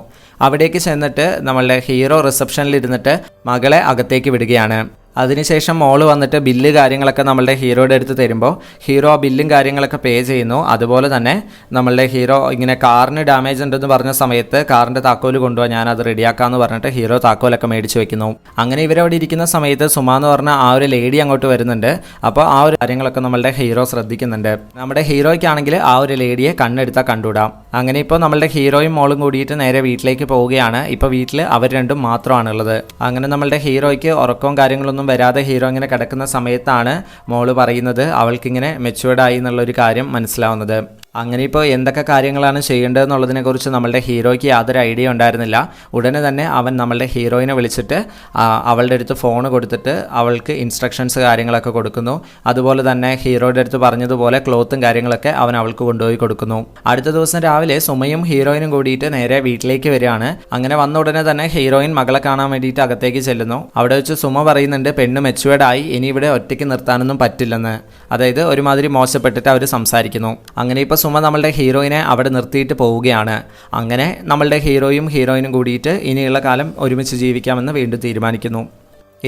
അവിടേക്ക് ചെന്നിട്ട് നമ്മളുടെ ഹീറോ റിസപ്ഷനിൽ ഇരുന്നിട്ട് മകളെ അകത്തേക്ക് വിടുകയാണ്. അതിനുശേഷം മോൾ വന്നിട്ട് ബില്ല് കാര്യങ്ങളൊക്കെ നമ്മളുടെ ഹീറോയുടെ അടുത്ത് തരുമ്പോൾ ഹീറോ ആ ബില്ലും കാര്യങ്ങളൊക്കെ പേ ചെയ്യുന്നു. അതുപോലെ തന്നെ നമ്മളുടെ ഹീറോ ഇങ്ങനെ കാറിന് ഡാമേജ് ഉണ്ടെന്ന് പറഞ്ഞ സമയത്ത് കാറിന്റെ താക്കോൽ കൊണ്ടുപോകാൻ ഞാൻ അത് റെഡിയാക്കാമെന്ന് പറഞ്ഞിട്ട് ഹീറോ താക്കോലൊക്കെ മേടിച്ച് വെക്കുന്നു. അങ്ങനെ ഇവരവിടെ ഇരിക്കുന്ന സമയത്ത് സുമ എന്ന് പറഞ്ഞ ആ ഒരു ലേഡി അങ്ങോട്ട് വരുന്നുണ്ട്. അപ്പോൾ ആ ഒരു കാര്യങ്ങളൊക്കെ നമ്മളുടെ ഹീറോ ശ്രദ്ധിക്കുന്നുണ്ട്. നമ്മുടെ ഹീറോയ്ക്കാണെങ്കിൽ ആ ഒരു ലേഡിയെ കണ്ണെടുത്താൽ കണ്ടുവിടാം അങ്ങനെ ഇപ്പോൾ നമ്മളുടെ ഹീറോയും മോളും കൂടിയിട്ട് നേരെ വീട്ടിലേക്ക് പോവുകയാണ്. ഇപ്പോൾ വീട്ടിൽ അവർ രണ്ടും മാത്രമാണുള്ളത്. അങ്ങനെ നമ്മളുടെ ഹീറോയ്ക്ക് ഉറക്കവും കാര്യങ്ങളൊന്നും വരാതെ ഹീറോ ഇങ്ങനെ കിടക്കുന്ന സമയത്താണ് മോൾ പറയുന്നത് അവൾക്കിങ്ങനെ മെച്ചുവേർഡായി എന്നുള്ളൊരു കാര്യം മനസ്സിലാവുന്നത്. അങ്ങനെ ഇപ്പോൾ എന്തൊക്കെ കാര്യങ്ങളാണ് ചെയ്യേണ്ടതെന്നുള്ളതിനെക്കുറിച്ച് നമ്മളുടെ ഹീറോയ്ക്ക് യാതൊരു ഐഡിയ ഉണ്ടായിരുന്നില്ല. ഉടനെ തന്നെ അവൻ നമ്മളുടെ ഹീറോയിനെ വിളിച്ചിട്ട് അവളുടെ അടുത്ത് ഫോൺ കൊടുത്തിട്ട് അവൾക്ക് ഇൻസ്ട്രക്ഷൻസ് കാര്യങ്ങളൊക്കെ കൊടുക്കുന്നു. അതുപോലെ തന്നെ ഹീറോയുടെ അടുത്ത് പറഞ്ഞതുപോലെ ക്ലോത്തും കാര്യങ്ങളൊക്കെ അവൻ അവൾക്ക് കൊണ്ടുപോയി കൊടുക്കുന്നു. അടുത്ത ദിവസം രാവിലെ സുമയും ഹീറോയിനും കൂടിയിട്ട് നേരെ വീട്ടിലേക്ക് വരികയാണ്. അങ്ങനെ വന്ന ഉടനെ തന്നെ ഹീറോയിൻ മകളെ കാണാൻ വേണ്ടിയിട്ട് അകത്തേക്ക് ചെല്ലുന്നു. അവിടെ വെച്ച് സുമ പറയുന്നുണ്ട് പെണ്ണ് മെച്ചുവേർഡ് ആയി ഇനി ഇവിടെ ഒറ്റയ്ക്ക് നിർത്താനൊന്നും പറ്റില്ലെന്ന്. അതായത് ഒരുമാതിരി മോശപ്പെട്ടിട്ട് അവർ സംസാരിക്കുന്നു. അങ്ങനെ ഇപ്പോൾ സുമ നമ്മളുടെ ഹീറോയിനെ അവിടെ നിർത്തിയിട്ട് പോവുകയാണ്. അങ്ങനെ നമ്മളുടെ ഹീറോയും ഹീറോയിനും കൂടിയിട്ട് ഇനിയുള്ള കാലം ഒരുമിച്ച് ജീവിക്കാമെന്ന് വീണ്ടും തീരുമാനിക്കുന്നു.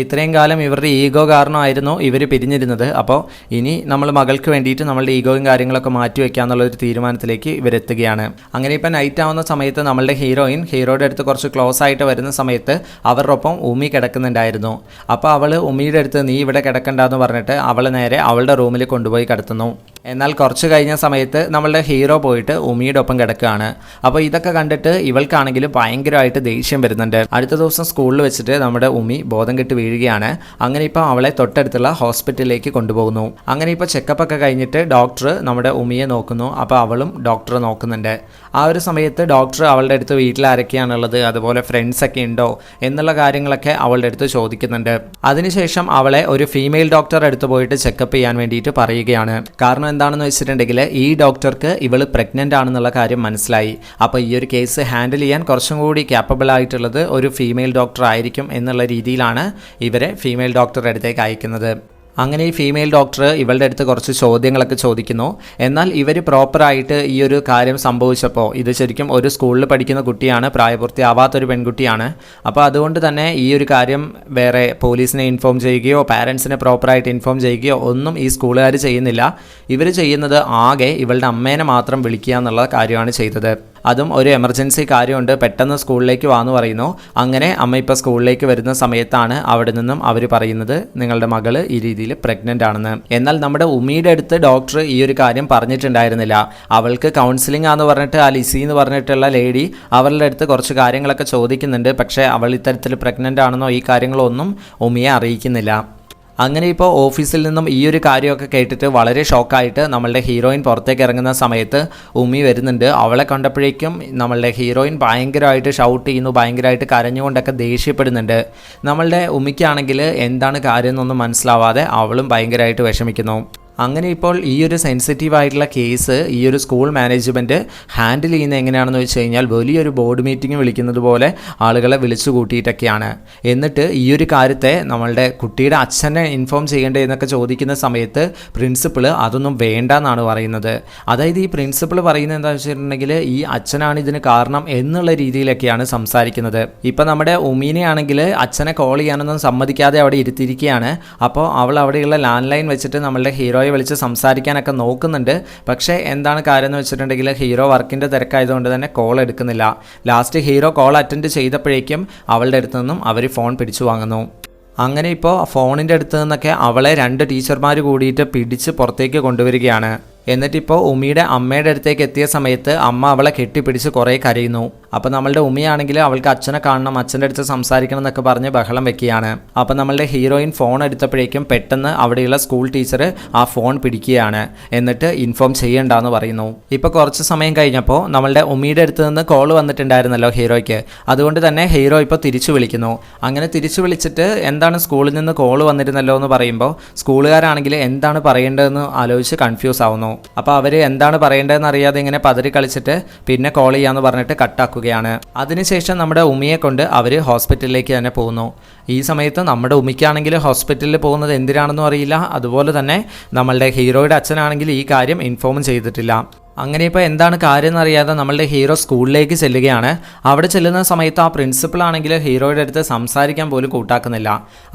ഇത്രയും കാലം ഇവരുടെ ഈഗോ കാരണമായിരുന്നു ഇവർ പിരിഞ്ഞിരുന്നത്. അപ്പോൾ ഇനി നമ്മൾ മകൾക്ക് വേണ്ടിയിട്ട് നമ്മളുടെ ഈഗോയും കാര്യങ്ങളൊക്കെ മാറ്റി വയ്ക്കുക എന്നുള്ളൊരു തീരുമാനത്തിലേക്ക് ഇവരെത്തുകയാണ് അങ്ങനെ ഇപ്പം നൈറ്റ് ആവുന്ന സമയത്ത് നമ്മളുടെ ഹീറോയിൻ ഹീറോയുടെ അടുത്ത് കുറച്ച് ക്ലോസ് ആയിട്ട് വരുന്ന സമയത്ത് അവരുടെ ഒപ്പം ഉമി കിടക്കുന്നുണ്ടായിരുന്നു. അപ്പോൾ അവൾ ഉമിയുടെ അടുത്ത് നീ ഇവിടെ കിടക്കണ്ടെന്ന് പറഞ്ഞിട്ട് അവളെ നേരെ അവളുടെ റൂമിൽ കൊണ്ടുപോയി കിടത്തുന്നു. എന്നാൽ കുറച്ച് കഴിഞ്ഞ സമയത്ത് നമ്മളുടെ ഹീറോ പോയിട്ട് ഉമിയുടെ ഒപ്പം കിടക്കുകയാണ്. അപ്പോൾ ഇതൊക്കെ കണ്ടിട്ട് ഇവൾക്കാണെങ്കിലും ഭയങ്കരമായിട്ട് ദേഷ്യം വരുന്നുണ്ട്. അടുത്ത ദിവസം സ്കൂളിൽ വെച്ചിട്ട് നമ്മുടെ ഉമി ബോധം കെട്ട് വീഴുകയാണ്. അങ്ങനെ ഇപ്പോൾ അവളെ തൊട്ടടുത്തുള്ള ഹോസ്പിറ്റലിലേക്ക് കൊണ്ടുപോകുന്നു. അങ്ങനെ ഇപ്പോൾ ചെക്കപ്പ് ഒക്കെ കഴിഞ്ഞിട്ട് ഡോക്ടർ നമ്മുടെ ഉമിയെ നോക്കുന്നു. അപ്പോൾ അവളും ഡോക്ടറെ നോക്കുന്നുണ്ട്. ആ ഒരു സമയത്ത് ഡോക്ടർ അവളുടെ അടുത്ത് വീട്ടിൽ ആരൊക്കെയാണുള്ളത് അതുപോലെ ഫ്രണ്ട്സ് ഒക്കെ ഉണ്ടോ എന്നുള്ള കാര്യങ്ങളൊക്കെ അവളുടെ അടുത്ത് ചോദിക്കുന്നുണ്ട്. അതിനുശേഷം അവളെ ഒരു ഫീമെയിൽ ഡോക്ടറെ അടുത്ത് പോയിട്ട് ചെക്കപ്പ് ചെയ്യാൻ വേണ്ടിയിട്ട് പറയുകയാണ്. കാരണം എന്താണെന്ന് വെച്ചിട്ടുണ്ടെങ്കിൽ ഈ ഡോക്ടർക്ക് ഇവൾ പ്രഗ്നന്റ് ആണെന്നുള്ള കാര്യം മനസ്സിലായി. അപ്പോൾ ഈ ഒരു കേസ് ഹാൻഡിൽ ചെയ്യാൻ കുറച്ചും കൂടി ക്യാപ്പബിൾ ആയിട്ടുള്ളത് ഒരു ഫീമെയിൽ ഡോക്ടർ ആയിരിക്കും എന്നുള്ള രീതിയിലാണ് ഇവരെ ഫീമെയിൽ ഡോക്ടറുടെ അടുത്തേക്ക് അയക്കുന്നത്. അങ്ങനെ ഈ ഫീമെയിൽ ഡോക്ടർ ഇവളുടെ അടുത്ത് കുറച്ച് ചോദ്യങ്ങളൊക്കെ ചോദിക്കുന്നു. എന്നാൽ ഇവർ പ്രോപ്പറായിട്ട് ഈ ഒരു കാര്യം സംഭവിച്ചപ്പോൾ ഇത് ശരിക്കും ഒരു സ്കൂളിൽ പഠിക്കുന്ന കുട്ടിയാണ് പ്രായപൂർത്തിയാവാത്തൊരു പെൺകുട്ടിയാണ്. അപ്പോൾ അതുകൊണ്ട് തന്നെ ഈ ഒരു കാര്യം വേറെ പോലീസിനെ ഇൻഫോം ചെയ്യുകയോ പാരൻസിനെ പ്രോപ്പറായിട്ട് ഇൻഫോം ചെയ്യുകയോ ഒന്നും ഈ സ്കൂളുകാർ ചെയ്യുന്നില്ല. ഇവർ ചെയ്യുന്നത് ആകെ ഇവളുടെ അമ്മേനെ മാത്രം വിളിക്കുക എന്നുള്ള കാര്യമാണ് ചെയ്തത്. അതും ഒരു എമർജൻസി കാര്യമുണ്ട്. പെട്ടെന്ന് സ്കൂളിലേക്ക് വാന്ന് പറയുന്നു. അങ്ങനെ അമ്മ ഇപ്പോൾ സ്കൂളിലേക്ക് വരുന്ന സമയത്താണ് അവിടെ നിന്നും അവർ പറയുന്നത് നിങ്ങളുടെ മകൾ ഈ രീതിയിൽ പ്രഗ്നന്റ് ആണെന്ന്. എന്നാൽ നമ്മുടെ ഉമ്മിയുടെ അടുത്ത് ഡോക്ടർ ഈ ഒരു കാര്യം പറഞ്ഞിട്ടുണ്ടായിരുന്നില്ല. അവൾക്ക് കൗൺസിലിംഗ് ആണെന്ന് പറഞ്ഞിട്ട് ആ ലിസി എന്ന് പറഞ്ഞിട്ടുള്ള ലേഡി അവരുടെ അടുത്ത് കുറച്ച് കാര്യങ്ങളൊക്കെ ചോദിക്കുന്നുണ്ട്. പക്ഷേ അവൾ ഇത്തരത്തിൽ പ്രഗ്നന്റ് ആണെന്നോ ഈ കാര്യങ്ങളൊന്നും ഉമ്മിയെ അറിയിക്കുന്നില്ല. അങ്ങനെ ഇപ്പോൾ ഓഫീസിൽ നിന്നും ഈ ഒരു കാര്യമൊക്കെ കേട്ടിട്ട് വളരെ ഷോക്കായിട്ട് നമ്മളുടെ ഹീറോയിൻ പുറത്തേക്ക് ഇറങ്ങുന്ന സമയത്ത് ഉമ്മി വരുന്നുണ്ട്. അവളെ കണ്ടപ്പോഴേക്കും നമ്മളുടെ ഹീറോയിൻ ഭയങ്കരമായിട്ട് ഷൗട്ട് ചെയ്യുന്നു ഭയങ്കരമായിട്ട് കരഞ്ഞുകൊണ്ടൊക്കെ ദേഷ്യപ്പെടുന്നുണ്ട്. നമ്മളുടെ ഉമ്മിക്കാണെങ്കിൽ എന്താണ് കാര്യം എന്നൊന്നും മനസ്സിലാവാതെ അവളും ഭയങ്കരമായിട്ട് വിഷമിക്കുന്നു. അങ്ങനെ ഇപ്പോൾ ഈ ഒരു സെൻസിറ്റീവ് ആയിട്ടുള്ള കേസ് ഈ ഒരു സ്കൂൾ മാനേജ്മെന്റ് ഹാൻഡിൽ ചെയ്യുന്നത് എങ്ങനെയാണെന്ന് വെച്ച് കഴിഞ്ഞാൽ വലിയൊരു ബോർഡ് മീറ്റിംഗ് വിളിക്കുന്നത് പോലെ ആളുകളെ വിളിച്ചു കൂട്ടിയിട്ടൊക്കെയാണ്. എന്നിട്ട് ഈ ഒരു കാര്യത്തെ നമ്മളുടെ കുട്ടിയുടെ അച്ഛനെ ഇൻഫോം ചെയ്യേണ്ടേ എന്നൊക്കെ ചോദിക്കുന്ന സമയത്ത് പ്രിൻസിപ്പിൾ അതൊന്നും വേണ്ട എന്നാണ് പറയുന്നത്. അതായത് ഈ പ്രിൻസിപ്പിൾ പറയുന്നത് എന്താണെന്ന് വെച്ചിട്ടുണ്ടെങ്കിൽ ഈ അച്ഛനാണ് ഇതിന് കാരണം എന്നുള്ള രീതിയിലൊക്കെയാണ് സംസാരിക്കുന്നത്. ഇപ്പം നമ്മുടെ ഉമീനെയാണെങ്കിൽ അച്ഛനെ കോൾ ചെയ്യാനൊന്നും സമ്മതിക്കാതെ അവിടെ ഇരുത്തിയിരിക്കുകയാണ്. അപ്പോൾ അവൾ അവിടെയുള്ള ലാൻഡ് ലൈൻ വെച്ചിട്ട് നമ്മളുടെ ഹീറോയെ വിളിച്ച് സംസാരിക്കാനൊക്കെ നോക്കുന്നുണ്ട്. പക്ഷേ എന്താണ് കാര്യം എന്ന് വെച്ചിട്ടുണ്ടെങ്കിൽ ഹീറോ വർക്കിന്റെ തിരക്കായതുകൊണ്ട് തന്നെ കോൾ എടുക്കുന്നില്ല. ലാസ്റ്റ് ഹീറോ കോൾ അറ്റൻഡ് ചെയ്തപ്പോഴേക്കും അവളുടെ അടുത്ത് നിന്നും അവർ ഫോൺ പിടിച്ചു വാങ്ങുന്നു. അങ്ങനെ ഇപ്പോൾ ഫോണിന്റെ അടുത്ത് നിന്നൊക്കെ അവളെ രണ്ട് ടീച്ചർമാർ കൂടിയിട്ട് പിടിച്ച് പുറത്തേക്ക് കൊണ്ടുവരികയാണ്. എന്നിട്ടിപ്പോൾ ഉമ്മിയുടെ അമ്മയുടെ അടുത്തേക്ക് എത്തിയ സമയത്ത് അമ്മ അവളെ കെട്ടിപ്പിടിച്ച് കുറേ കരയുന്നു. അപ്പോൾ നമ്മളുടെ ഉമ്മയാണെങ്കിൽ അവൾക്ക് അച്ഛനെ കാണണം അച്ഛന്റെ അടുത്ത് സംസാരിക്കണം എന്നൊക്കെ പറഞ്ഞ് ബഹളം വെക്കുകയാണ്. അപ്പോൾ നമ്മളുടെ ഹീറോയിൻ ഫോൺ എടുത്തപ്പോഴേക്കും പെട്ടെന്ന് അവിടെയുള്ള സ്കൂൾ ടീച്ചർ ആ ഫോൺ പിടിക്കുകയാണ്. എന്നിട്ട് ഇൻഫോം ചെയ്യണ്ടെന്ന് പറയുന്നു. ഇപ്പോൾ കുറച്ച് സമയം കഴിഞ്ഞപ്പോൾ നമ്മളുടെ ഉമ്മിയുടെ അടുത്ത് നിന്ന് കോൾ വന്നിട്ടുണ്ടായിരുന്നല്ലോ ഹീറോയ്ക്ക്. അതുകൊണ്ട് തന്നെ ഹീറോ ഇപ്പോൾ തിരിച്ചു വിളിക്കുന്നു. അങ്ങനെ തിരിച്ചു വിളിച്ചിട്ട് എന്താണ് സ്കൂളിൽ നിന്ന് കോൾ വന്നിരുന്നല്ലോ എന്ന് പറയുമ്പോൾ സ്കൂളുകാരാണെങ്കിൽ എന്താണ് പറയേണ്ടതെന്ന് ആലോചിച്ച് കൺഫ്യൂസ് ആവുന്നു. അപ്പോൾ അവർ എന്താണ് പറയേണ്ടതെന്ന് അറിയാതെ ഇങ്ങനെ പതറി കളിച്ചിട്ട് പിന്നെ കോൾ ചെയ്യാന്ന് പറഞ്ഞിട്ട് കട്ടാക്കുകയാണ് അതിനുശേഷം നമ്മുടെ ഉമിയെ കൊണ്ട് അവർ ഹോസ്പിറ്റലിലേക്ക് തന്നെ പോകുന്നു. ഈ സമയത്ത് നമ്മുടെ ഉമിക്കാണെങ്കിൽ ഹോസ്പിറ്റലിൽ പോകുന്നത് എന്തിനാണെന്നും അറിയില്ല. അതുപോലെ തന്നെ നമ്മളുടെ ഹീറോയുടെ അച്ഛനാണെങ്കിൽ ഈ കാര്യം ഇൻഫോം ചെയ്തിട്ടില്ല. അങ്ങനെ ഇപ്പോൾ എന്താണ് കാര്യം എന്നറിയാതെ നമ്മളുടെ ഹീറോ സ്കൂളിലേക്ക് ചെല്ലുകയാണ്. അവിടെ ചെല്ലുന്ന സമയത്ത് ആ പ്രിൻസിപ്പൾ ആണെങ്കിൽ ഹീറോയുടെ അടുത്ത് സംസാരിക്കാൻ പോലും കൂട്ടാക്കുന്നില്ല.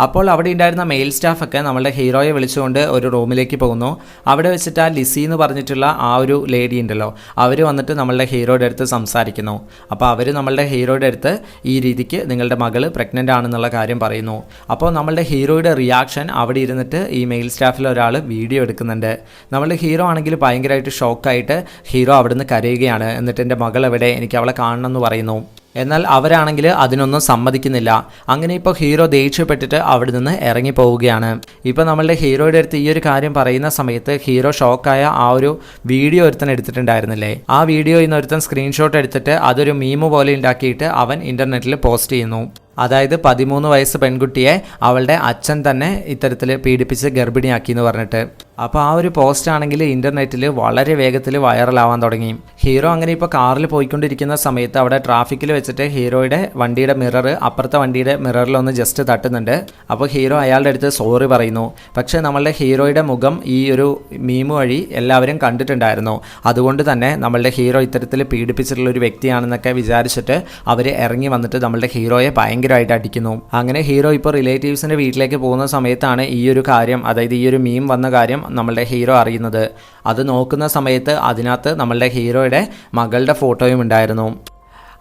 അപ്പോൾ അവിടെ ഉണ്ടായിരുന്ന മെയിൽ സ്റ്റാഫൊക്കെ നമ്മളുടെ ഹീറോയെ വിളിച്ചുകൊണ്ട് ഒരു റൂമിലേക്ക് പോകുന്നു. അവിടെ വെച്ചിട്ട് ആ ലിസി എന്ന് പറഞ്ഞിട്ടുള്ള ആ ഒരു ലേഡി ഉണ്ടല്ലോ അവർ വന്നിട്ട് നമ്മളുടെ ഹീറോയുടെ അടുത്ത് സംസാരിക്കുന്നു. അപ്പോൾ അവർ നമ്മളുടെ ഹീറോയുടെ അടുത്ത് ഈ രീതിക്ക് നിങ്ങളുടെ മകൾ പ്രഗ്നന്റ് ആണെന്നുള്ള കാര്യം പറയുന്നു. അപ്പോൾ നമ്മളുടെ ഹീറോയുടെ റിയാക്ഷൻ അവിടെ ഇരുന്നിട്ട് ഈ മെയിൽ സ്റ്റാഫിൽ ഒരാൾ വീഡിയോ എടുക്കുന്നുണ്ട്. നമ്മളുടെ ഹീറോ ആണെങ്കിൽ ഭയങ്കരമായിട്ട് ഷോക്കായിട്ട് ഹീറോ അവിടുന്ന് കരയുകയാണ്. എന്നിട്ട് എന്റെ മകൾ എവിടെ? എനിക്ക് അവളെ കാണണം എന്ന് പറയുന്നു. എന്നാൽ അവരാണെങ്കിൽ അതിനൊന്നും സമ്മതിക്കുന്നില്ല. അങ്ങനെ ഇപ്പോൾ ഹീറോ ദേഷ്യപ്പെട്ടിട്ട് അവിടെ നിന്ന് ഇറങ്ങി പോവുകയാണ് ഇപ്പോൾ നമ്മളുടെ ഹീറോയുടെ അടുത്ത് ഈ ഒരു കാര്യം പറയുന്ന സമയത്ത് ഹീറോ ഷോക്കായ ആ ഒരു വീഡിയോ ഒരുത്തൻ എടുത്തിട്ടുണ്ടായിരുന്നില്ലേ? ആ വീഡിയോ ഇന്ന് ഒരുത്തൻ സ്ക്രീൻഷോട്ട് എടുത്തിട്ട് അതൊരു മീമ് പോലെ ഉണ്ടാക്കിയിട്ട് അവൻ ഇന്റർനെറ്റിൽ പോസ്റ്റ് ചെയ്യുന്നു. അതായത് പതിമൂന്ന് വയസ്സ് പെൺകുട്ടിയെ അവളുടെ അച്ഛൻ തന്നെ ഇത്തരത്തിൽ പീഡിപ്പിച്ച് ഗർഭിണിയാക്കി എന്ന് പറഞ്ഞിട്ട്. അപ്പോൾ ആ ഒരു പോസ്റ്റ് ആണെങ്കിൽ ഇന്റർനെറ്റിൽ വളരെ വേഗത്തിൽ വൈറലാവാൻ തുടങ്ങി. ഹീറോ അങ്ങനെ ഇപ്പോൾ കാറിൽ പോയിക്കൊണ്ടിരിക്കുന്ന സമയത്ത് അവിടെ ട്രാഫിക്കിൽ വെച്ചിട്ട് ഹീറോയുടെ വണ്ടിയുടെ മിറർ അപ്പുറത്തെ വണ്ടിയുടെ മിററിലൊന്ന് ജസ്റ്റ് തട്ടുന്നുണ്ട്. അപ്പോൾ ഹീറോ അയാളുടെ അടുത്ത് സോറി പറയുന്നു. പക്ഷേ നമ്മളുടെ ഹീറോയുടെ മുഖം ഈ ഒരു മീമ് വഴി എല്ലാവരും കണ്ടിട്ടുണ്ടായിരുന്നു. അതുകൊണ്ട് തന്നെ നമ്മളുടെ ഹീറോ ഇത്തരത്തിൽ പീഡിപ്പിച്ചിട്ടുള്ള ഒരു വ്യക്തിയാണെന്നൊക്കെ വിചാരിച്ചിട്ട് അവർ ഇറങ്ങി വന്നിട്ട് നമ്മളുടെ ഹീറോയെ ഭയങ്കരമായിട്ട് അടിക്കുന്നു. അങ്ങനെ ഹീറോ ഇപ്പോൾ റിലേറ്റീവ്സിന്റെ വീട്ടിലേക്ക് പോകുന്ന സമയത്താണ് ഈ ഒരു കാര്യം അതായത് ഈ ഒരു മീം വന്ന കാര്യം നമ്മളുടെ ഹീറോ അറിയുന്നത്. അത് നോക്കുന്ന സമയത്ത് അതിനകത്ത് നമ്മളുടെ ഹീറോയുടെ മകളുടെ ഫോട്ടോയും ഉണ്ടായിരുന്നു.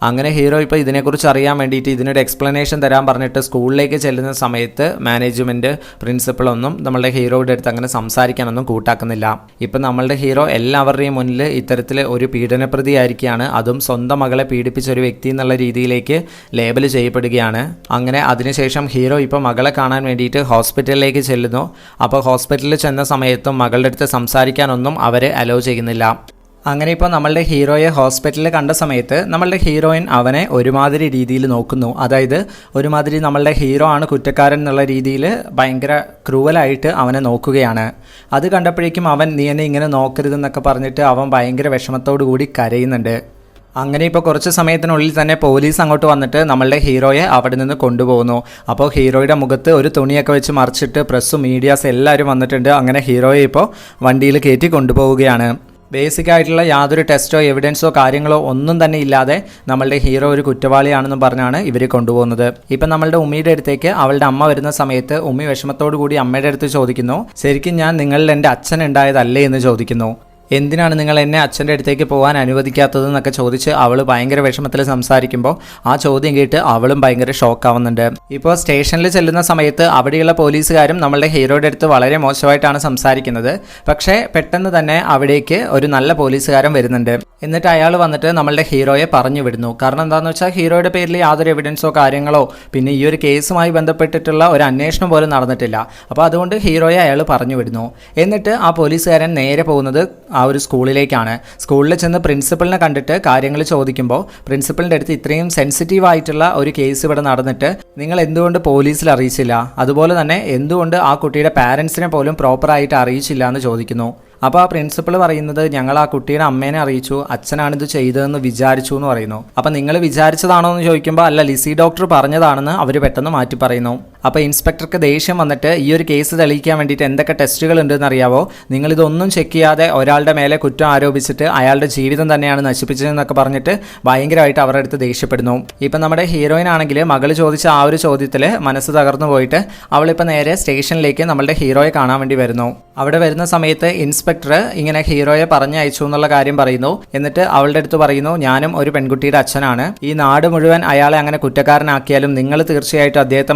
അങ്ങനെ ഹീറോ ഇപ്പോൾ ഇതിനെക്കുറിച്ച് അറിയാൻ വേണ്ടിയിട്ട് ഇതിനൊരു എക്സ്പ്ലനേഷൻ തരാൻ പറഞ്ഞിട്ട് സ്കൂളിലേക്ക് ചെല്ലുന്ന സമയത്ത് മാനേജ്മെന്റ് പ്രിൻസിപ്പളൊന്നും നമ്മളുടെ ഹീറോയുടെ അടുത്ത് അങ്ങനെ സംസാരിക്കാനൊന്നും കൂട്ടാക്കുന്നില്ല. ഇപ്പം നമ്മളുടെ ഹീറോ എല്ലാവരുടെയും മുന്നിൽ ഇത്തരത്തിൽ ഒരു പീഡനപ്രതി പീഡനപ്രതിയായിരിക്കുകയാണ്. അതും സ്വന്തം മകളെ പീഡിപ്പിച്ച ഒരു വ്യക്തി എന്നുള്ള രീതിയിലേക്ക് ലേബൽ ചെയ്യപ്പെടുകയാണ്. അങ്ങനെ അതിനുശേഷം ഹീറോ ഇപ്പോൾ മകളെ കാണാൻ വേണ്ടിയിട്ട് ഹോസ്പിറ്റലിലേക്ക് ചെല്ലുന്നു. അപ്പോൾ ഹോസ്പിറ്റലിൽ ചെന്ന സമയത്തും മകളുടെ അടുത്ത് സംസാരിക്കാനൊന്നും അവർ അലോ ചെയ്യുന്നില്ല. അങ്ങനെ ഇപ്പോൾ നമ്മളുടെ ഹീറോയെ ഹോസ്പിറ്റലിൽ കണ്ട സമയത്ത് നമ്മളുടെ ഹീറോയിൻ അവനെ ഒരുമാതിരി രീതിയിൽ നോക്കുന്നു. അതായത് ഒരുമാതിരി നമ്മളുടെ ഹീറോ ആണ് കുറ്റക്കാരൻ എന്നുള്ള രീതിയിൽ ഭയങ്കര ക്രൂവലായിട്ട് അവനെ നോക്കുകയാണ്. അത് കണ്ടപ്പോഴേക്കും അവൻ നീ എന്നെ ഇങ്ങനെ നോക്കരുതെന്നൊക്കെ പറഞ്ഞിട്ട് അവൻ ഭയങ്കര വിഷമത്തോടു കൂടി കരയുന്നുണ്ട്. അങ്ങനെ ഇപ്പോൾ കുറച്ച് സമയത്തിനുള്ളിൽ തന്നെ പോലീസ് അങ്ങോട്ട് വന്നിട്ട് നമ്മളുടെ ഹീറോയെ അവിടെ നിന്ന് കൊണ്ടുപോകുന്നു. അപ്പോൾ ഹീറോയുടെ മുഖത്ത് ഒരു തുണിയൊക്കെ വെച്ച് മറിച്ചിട്ട് പ്രസ്സും മീഡിയാസ് എല്ലാവരും വന്നിട്ടുണ്ട്. അങ്ങനെ ഹീറോയെ ഇപ്പോൾ വണ്ടിയിൽ കയറ്റി കൊണ്ടുപോവുകയാണ്. ബേസിക് ആയിട്ടുള്ള യാതൊരു ടെസ്റ്റോ എവിഡൻസോ കാര്യങ്ങളോ ഒന്നും തന്നെ ഇല്ലാതെ നമ്മളുടെ ഹീറോ ഒരു കുറ്റവാളിയാണെന്ന് പറഞ്ഞാണ് ഇവർ കൊണ്ടുപോകുന്നത്. ഇപ്പം നമ്മളുടെ ഉമ്മിയുടെ അടുത്തേക്ക് അവളുടെ അമ്മ വരുന്ന സമയത്ത് ഉമ്മി വിഷമത്തോടു കൂടി അമ്മയുടെ അടുത്ത് ചോദിക്കുന്നു ശരിക്കും ഞാൻ നിങ്ങളിൽ എന്റെ അച്ഛൻ ഉണ്ടായതല്ലേ? എന്ന് ചോദിക്കുന്നു. എന്തിനാണ് നിങ്ങൾ എന്നെ അച്ഛന്റെ അടുത്തേക്ക് പോകാൻ അനുവദിക്കാത്തതെന്നൊക്കെ ചോദിച്ച് അവൾ ഭയങ്കര വിഷമത്തിൽ സംസാരിക്കുമ്പോൾ ആ ചോദ്യം കേട്ട് അവളും ഭയങ്കര ഷോക്കാവുന്നുണ്ട്. ഇപ്പോൾ സ്റ്റേഷനിൽ ചെല്ലുന്ന സമയത്ത് അവിടെയുള്ള പോലീസുകാരും നമ്മളുടെ ഹീറോയുടെ അടുത്ത് വളരെ മോശമായിട്ടാണ് സംസാരിക്കുന്നത്. പക്ഷേ പെട്ടെന്ന് തന്നെ അവിടേക്ക് ഒരു നല്ല പോലീസുകാരൻ വരുന്നുണ്ട്. എന്നിട്ട് അയാൾ വന്നിട്ട് നമ്മളുടെ ഹീറോയെ പറഞ്ഞു വിടുന്നു. കാരണം എന്താണെന്ന് വെച്ചാൽ ഹീറോയുടെ പേരിൽ യാതൊരു എവിഡൻസോ കാര്യങ്ങളോ പിന്നെ ഈ ഒരു കേസുമായി ബന്ധപ്പെട്ടിട്ടുള്ള ഒരു അന്വേഷണം പോലും നടന്നിട്ടില്ല. അപ്പോൾ അതുകൊണ്ട് ഹീറോയെ അയാൾ പറഞ്ഞു വിടുന്നു. എന്നിട്ട് ആ പോലീസുകാരൻ നേരെ പോകുന്നത് ആ ഒരു സ്കൂളിലേക്കാണ്. സ്കൂളിൽ ചെന്ന് പ്രിൻസിപ്പളിനെ കണ്ടിട്ട് കാര്യങ്ങൾ ചോദിക്കുമ്പോൾ പ്രിൻസിപ്പളിന്റെ അടുത്ത് ഇത്രയും സെൻസിറ്റീവ് ആയിട്ടുള്ള ഒരു കേസ് ഇവിടെ നടന്നിട്ട് നിങ്ങൾ എന്തുകൊണ്ട് പോലീസിൽ അറിയിച്ചില്ല? അതുപോലെ തന്നെ എന്തുകൊണ്ട് ആ കുട്ടിയുടെ പാരൻസിനെ പോലും പ്രോപ്പറായിട്ട് അറിയിച്ചില്ല എന്ന് ചോദിക്കുന്നു. അപ്പോൾ ആ പ്രിൻസിപ്പൾ പറയുന്നത് ഞങ്ങൾ ആ കുട്ടിയുടെ അമ്മേനെ അറിയിച്ചു അച്ഛനാണ് ഇത് ചെയ്തതെന്ന് വിചാരിച്ചു എന്ന് പറയുന്നു. അപ്പോൾ നിങ്ങൾ വിചാരിച്ചതാണോ എന്ന് ചോദിക്കുമ്പോൾ അല്ല ലിസി ഡോക്ടർ പറഞ്ഞതാണെന്ന് അവർ പെട്ടെന്ന് മാറ്റി പറയുന്നു. അപ്പോൾ ഇൻസ്പെക്ടർക്ക് ദേഷ്യം വന്നിട്ട് ഈ ഒരു കേസ് തെളിയിക്കാൻ വേണ്ടിയിട്ട് എന്തൊക്കെ ടെസ്റ്റുകൾ ഉണ്ടെന്ന് അറിയാവോ നിങ്ങളിതൊന്നും ചെക്ക് ചെയ്യാതെ ഒരാളുടെ മേലെ കുറ്റം ആരോപിച്ചിട്ട് അയാളുടെ ജീവിതം തന്നെയാണ് നശിപ്പിച്ചതെന്നൊക്കെ പറഞ്ഞിട്ട് ഭയങ്കരമായിട്ട് അവരുടെ അടുത്ത് ദേഷ്യപ്പെടുന്നു. ഇപ്പം നമ്മുടെ ഹീറോയിൻ ആണെങ്കിൽ മകൾ ചോദിച്ച ആ ഒരു ചോദ്യത്തിൽ മനസ്സ് തകർന്നു പോയിട്ട് അവളിപ്പോൾ നേരെ സ്റ്റേഷനിലേക്ക് നമ്മളുടെ ഹീറോയെ കാണാൻ വേണ്ടി വരുന്നു. അവിടെ വരുന്ന സമയത്ത് ഇൻസ്പെക്ടർ ഇങ്ങനെ ഹീറോയെ പറഞ്ഞയച്ചു എന്നുള്ള കാര്യം പറയുന്നു. എന്നിട്ട് അവളുടെ അടുത്ത് പറയുന്നു ഞാനും ഒരു പെൺകുട്ടിയുടെ അച്ഛനാണ്. ഈ നാട് മുഴുവൻ അയാളെ അങ്ങനെ കുറ്റക്കാരനാക്കിയാലും നിങ്ങൾ തീർച്ചയായിട്ടും അദ്ദേഹത്തെ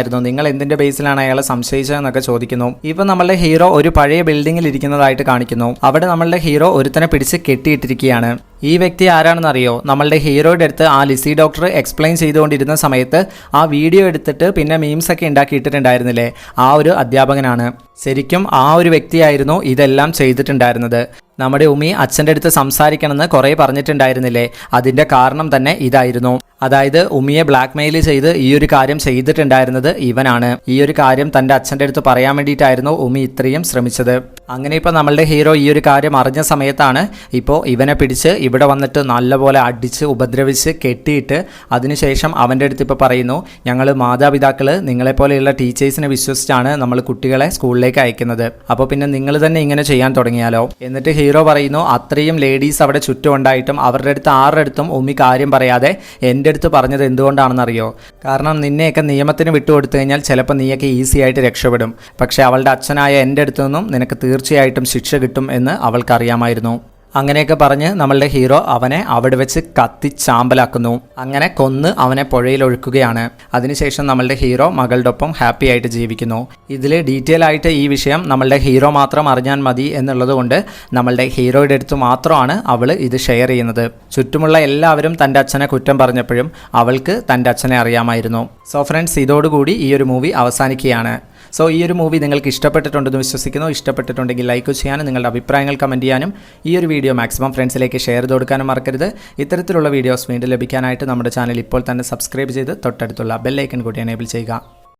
മനസ്സിലാക്കണമായിരുന്നു നിങ്ങൾ എന്തിന്റെ ബേസിലാണ് അയാളെ സംശയിച്ചതെന്നൊക്കെ ചോദിക്കുന്നു. ഇപ്പൊ നമ്മളുടെ ഹീറോ ഒരു പഴയ ബിൽഡിംഗിൽ ഇരിക്കുന്നതായിട്ട് കാണിക്കുന്നു. അവിടെ നമ്മളുടെ ഹീറോ ഒരുത്തനെ പിടിച്ച് കെട്ടിയിട്ടിരിക്കുകയാണ്. ഈ വ്യക്തി ആരാണെന്നറിയോ? നമ്മളുടെ ഹീറോയുടെ അടുത്ത് ആ ലിസി ഡോക്ടർ എക്സ്പ്ലെയിൻ ചെയ്തുകൊണ്ടിരുന്ന സമയത്ത് ആ വീഡിയോ എടുത്തിട്ട് പിന്നെ മീംസ് ഒക്കെ ഉണ്ടാക്കിയിട്ടിട്ടുണ്ടായിരുന്നില്ലേ? ആ ഒരു അധ്യാപകനാണ്. ശരിക്കും ആ ഒരു വ്യക്തിയായിരുന്നു ഇതെല്ലാം ചെയ്തിട്ടുണ്ടായിരുന്നത്. നമ്മുടെ ഉമി അച്ഛന്റെ അടുത്ത് സംസാരിക്കണമെന്ന് കുറേ പറഞ്ഞിട്ടുണ്ടായിരുന്നില്ലേ? അതിന്റെ കാരണം തന്നെ ഇതായിരുന്നു. അതായത് ഉമിയെ ബ്ലാക്ക് മെയിൽ ചെയ്ത് ഈ ഒരു കാര്യം ചെയ്തിട്ടുണ്ടായിരുന്നത് ഇവനാണ്. ഈ ഒരു കാര്യം തന്റെ അച്ഛന്റെ അടുത്ത് പറയാൻ വേണ്ടിയിട്ടായിരുന്നു ഉമി ഇത്രയും ശ്രമിച്ചത്. അങ്ങനെ ഇപ്പോൾ നമ്മളുടെ ഹീറോ ഈ ഒരു കാര്യം അറിഞ്ഞ സമയത്താണ് ഇപ്പോൾ ഇവനെ പിടിച്ച് ഇവിടെ വന്നിട്ട് നല്ലപോലെ അടിച്ച് ഉപദ്രവിച്ച് കെട്ടിയിട്ട് അതിനുശേഷം അവന്റെ അടുത്ത് ഇപ്പോൾ പറയുന്നു ഞങ്ങൾ മാതാപിതാക്കൾ നിങ്ങളെപ്പോലെയുള്ള ടീച്ചേഴ്സിനെ വിശ്വസിച്ചാണ് നമ്മൾ കുട്ടികളെ സ്കൂളിലേക്ക് അയക്കുന്നത്. അപ്പോൾ പിന്നെ നിങ്ങൾ തന്നെ ഇങ്ങനെ ചെയ്യാൻ തുടങ്ങിയാലോ? എന്നിട്ട് ഹീറോ പറയുന്നു അത്രയും ലേഡീസ് അവിടെ ചുറ്റും ഉണ്ടായിട്ടും അവരുടെ അടുത്ത് ആരുടെ അടുത്തും ഉമ്മി കാര്യം പറയാതെ എന്റെ അടുത്ത് പറഞ്ഞത് എന്തുകൊണ്ടാണെന്നറിയോ? കാരണം നിന്നെയൊക്കെ നിയമത്തിന് വിട്ടുകൊടുത്തു കഴിഞ്ഞാൽ ചിലപ്പോൾ നീയൊക്കെ ഈസി ആയിട്ട് രക്ഷപ്പെടും. പക്ഷേ അവളുടെ അച്ഛനായ എന്റെ അടുത്തു നിന്നും നിനക്ക് തീർച്ചയായിട്ടും ശിക്ഷ കിട്ടും എന്ന് അവൾക്കറിയാമായിരുന്നു. അങ്ങനെയൊക്കെ പറഞ്ഞ് നമ്മളുടെ ഹീറോ അവനെ അവിടെ വെച്ച് കത്തി ചാമ്പലാക്കുന്നു. അങ്ങനെ കൊന്ന് അവനെ പുഴയിൽ ഒഴുക്കുകയാണ്. അതിനുശേഷം നമ്മളുടെ ഹീറോ മകളുടെ ഒപ്പം ഹാപ്പി ആയിട്ട് ജീവിക്കുന്നു. ഇതിൽ ഡീറ്റെയിൽ ആയിട്ട് ഈ വിഷയം നമ്മളുടെ ഹീറോ മാത്രം അറിഞ്ഞാൽ മതി എന്നുള്ളത് കൊണ്ട് നമ്മളുടെ ഹീറോയുടെ അടുത്ത് മാത്രമാണ് അവൾ ഇത് ഷെയർ ചെയ്യുന്നത്. ചുറ്റുമുള്ള എല്ലാവരും തന്റെ അച്ഛനെ കുറ്റം പറഞ്ഞപ്പോഴും അവൾക്ക് തന്റെ അച്ഛനെ അറിയാമായിരുന്നു. സോ ഫ്രണ്ട്സ് ഇതോടുകൂടി ഈ ഒരു മൂവി അവസാനിക്കുകയാണ്. സോ ഈ ഒരു മൂവി നിങ്ങൾക്ക് ഇഷ്ടപ്പെട്ടിട്ടുണ്ടെന്ന് വിശ്വസിക്കുന്നു. ഇഷ്ടപ്പെട്ടിട്ടുണ്ടെങ്കിൽ ലൈക്ക് ചെയ്യാനും നിങ്ങളുടെ അഭിപ്രായങ്ങൾ കമന്റ് ചെയ്യാനും ഈ ഒരു വീഡിയോ മാക്സിമം ഫ്രണ്ട്സിലേക്ക് ഷെയർ ചെയ്ത് കൊടുക്കാനും മറക്കരുത്. ഇത്തരത്തിലുള്ള വീഡിയോസ് വീണ്ടും ലഭിക്കാനായിട്ട് നമ്മുടെ ചാനൽ ഇപ്പോൾ തന്നെ സബ്സ്ക്രൈബ് ചെയ്ത് തൊട്ടടുത്തുള്ള ബെല്ലൈക്കൺ കൂടി എനേബിൾ ചെയ്യുക.